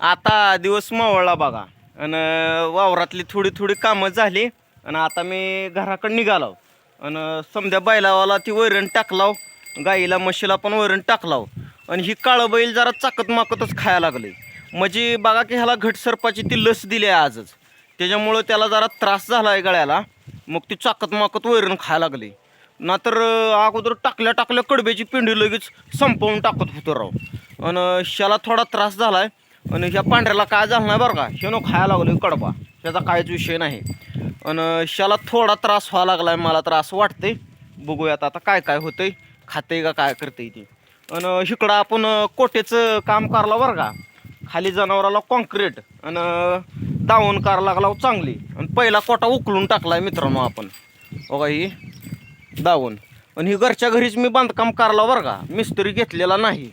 आता दिवस मावळला बघा. आणि वावरातली थोडी थोडी कामं झाली. आणि आता मी घराकडे निघालो. आणि समध्या बैलावाला ती वैरण टाकलाव. गाईला म्हशीला पण वैरण टाकलाव. आणि ही काळं बैल जरा चाकत माकतच खायला लागले. म्हणजे बघा की ह्याला घटसर्पाची ती लस दिली आहे आजच. त्याच्यामुळं त्याला जरा त्रास झाला आहे गळ्याला. मग ती चाकत माकत वैरण खायला लागली. नाहीतर अगोदर टाकल्या टाकल्या कडब्याची पिंडी लगेच संपवून टाकत होतो राव. आणि शाला थोडा त्रास झाला आहे आणि ह्या पांढऱ्याला काय झालं नाही बरं का? शेणू खायला लागलो कडबा. त्याचा काहीच विषय नाही. आणि शाला थोडा त्रास व्हावा लागला आहे मला त्रास वाटते बघूयात आता काय काय होतंय खाते का काय करते ती. आणि इकडं आपण कोटेचं काम करला बरं का? खाली जनावराला कॉन्क्रीट आणि दावून करायला लागला चांगली. आणि पहिला कोटा उकलून टाकलाय मित्रांनो आपण. बघा ही दावून आणि ही घरच्या घरीच मी बांधकाम करायला बरं का? मिस्त्री घेतलेला नाही.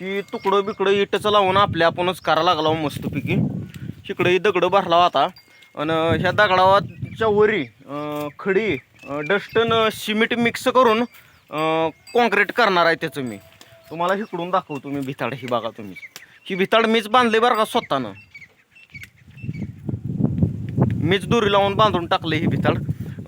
ही तुकडं बिकडं इटचं लावून आपल्या आपणच करायला लागला हो मस्तपैकी. इकडं दगडं भरला होता. आणि ह्या दगडाच्या वरी खडी डस्टन सिमेंट मिक्स करून कॉन्क्रीट करणार आहे त्याचं मी. तुम्हाला इकडून दाखवतो मी भिताड ही बघा तुम्ही. ही भिताड मीच बांधले बरं का स्वतःनं. मीच दोरी लावून बांधून टाकले ही भिताड.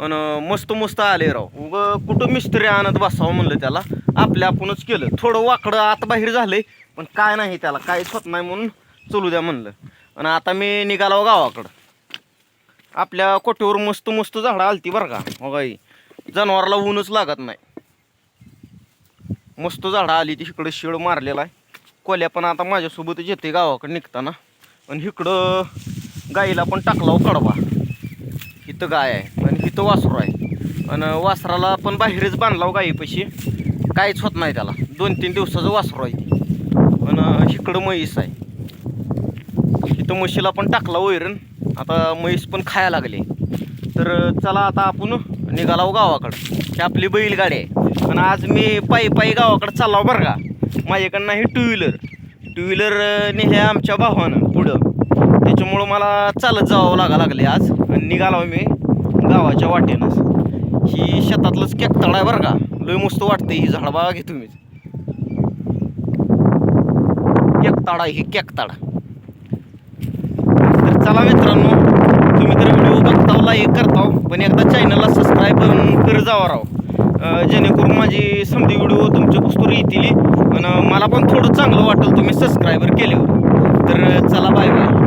आणि मस्त मस्त आले राव. उग कुठं मिस्त्री आणत बसावं म्हणलं त्याला. आपल्या आपणच केलं. थोडं वाकडं आत बाहेर झालंय पण काय नाही त्याला काय स्वत नाही म्हणून चलू द्या म्हणलं. आणि आता मी निघालो गावाकडं. आपल्या कोटीवर मस्त मस्त झाडं आलती बरं का हो काही जनावराला ऊनच लागत नाही. मस्त झाडं आली ती इकडं शेड मारलेला आहे. कोल्या पण आता माझ्यासोबतच येते गावाकडे निघताना. आणि इकडं गाईला पण टाकला कडवा. इथं गाय आहे आणि इथं वासरू आहे. आणि वासराला पण बाहेरच बांधला गाईपाशी काहीच होत नाही त्याला. दोन तीन दिवसाचं वासरू आहे पण इकडं म्हैस आहे. इथं म्हशीला पण टाकला वैरण. आता म्हैस पण खायला लागली. तर चला आता आपण निघालाव गावाकडं. ही आपली बैलगाडी आहे. आणि आज मी पायी पायी गावाकडं चाललो बरं का. माझ्याकडनं नाही टू व्हीलर टू व्हीलर नेल्या आमच्या भावानं पुढं. त्याच्यामुळं मला चालत जावं लागा लागले आज. आणि निघालाव मी गावाच्या वाटेनंच. ही शेतातलंच केकतळ आहे बरं का. लय मस्त वाटते ही झाड. बघा घे तुम्ही. केकताड ही केकताडा. तर चला मित्रांनो तुम्ही तर व्हिडिओ बघताव लाईक करताव पण एकदा चॅनलला सबस्क्राईब कर जावा राव. जेणेकरून माझी समधी व्हिडिओ तुमच्या पुस्तूर येतील आणि मला पण थोडं चांगलं वाटेल तुम्ही सबस्क्रायबर केल्यावर. तर चला बाय बाय